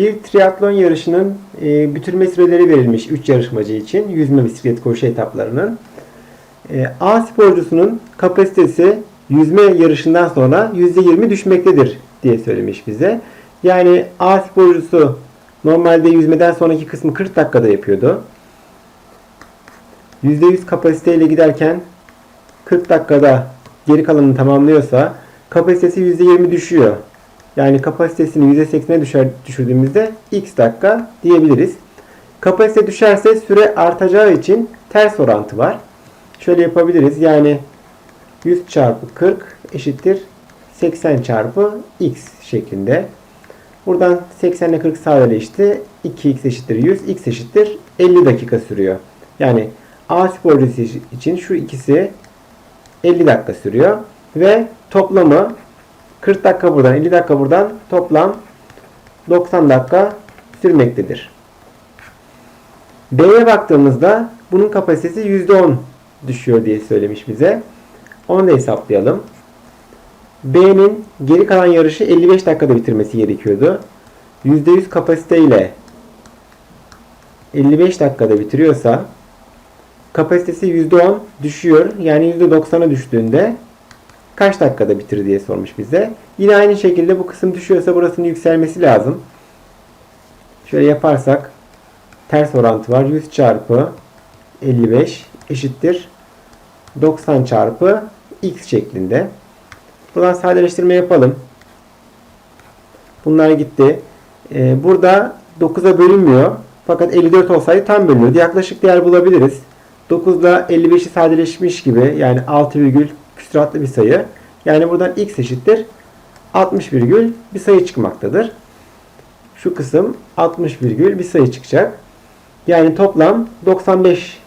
Bir triatlon yarışının e, bitirme süreleri verilmiş 3 yarışmacı için yüzme, bisiklet, koşu etaplarının. E, A sporcusunun kapasitesi yüzme yarışından sonra %20 düşmektedir diye söylemiş bize. Yani A sporcusu normalde yüzmeden sonraki kısmı 40 dakikada yapıyordu. %100 kapasiteyle giderken 40 dakikada geri kalanını tamamlıyorsa kapasitesi %20 düşüyor. Yani kapasitesini %80'e düşer, düşürdüğümüzde x dakika diyebiliriz. Kapasite düşerse süre artacağı için ters orantı var. Şöyle yapabiliriz. Yani 100 çarpı 40 eşittir 80 çarpı x şeklinde. Buradan 80 ile 40 sadeleşti. 2x eşittir 100. x eşittir 50 dakika sürüyor. Yani A sporcusu için şu ikisi 50 dakika sürüyor. Ve toplamı 40 dakika buradan 50 dakika buradan toplam 90 dakika sürmektedir. B'ye baktığımızda bunun kapasitesi %10 düşüyor diye söylemiş bize. Onu da hesaplayalım. B'nin geri kalan yarışı 55 dakikada bitirmesi gerekiyordu. %100 kapasiteyle 55 dakikada bitiriyorsa kapasitesi %10 düşüyor. Yani %90'a düştüğünde kaç dakikada bitir diye sormuş bize. Yine aynı şekilde bu kısım düşüyorsa burasının yükselmesi lazım. Şöyle yaparsak ters orantı var. 100 çarpı 55 eşittir 90 çarpı x şeklinde. Buradan sadeleştirme yapalım. Bunlar gitti. Ee, burada 9'a bölünmüyor. Fakat 54 olsaydı tam bölünüyordu. Yaklaşık değer bulabiliriz. 9 ile 55'i sadeleşmiş gibi yani 6 virgül küsuratlı bir sayı. Yani buradan x eşittir 60 virgül bir sayı çıkmaktadır. Şu kısım 60 virgül bir sayı çıkacak. Yani toplam 95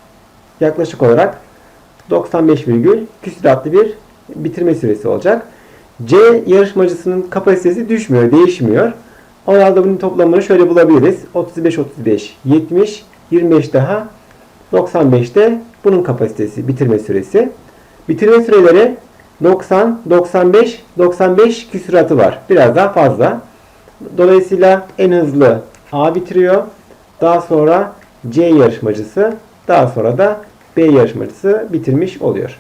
yaklaşık olarak 95 virgül küsuratlı bir bitirme süresi olacak. C yarışmacısının kapasitesi düşmüyor, değişmiyor. O halde bunun toplamını şöyle bulabiliriz. 35 35 70 25 daha 95'te bunun kapasitesi, bitirme süresi. Bitirme süreleri 90, 95, 95 küsuratı var. Biraz daha fazla. Dolayısıyla en hızlı A bitiriyor. Daha sonra C yarışmacısı, daha sonra da B yarışmacısı bitirmiş oluyor.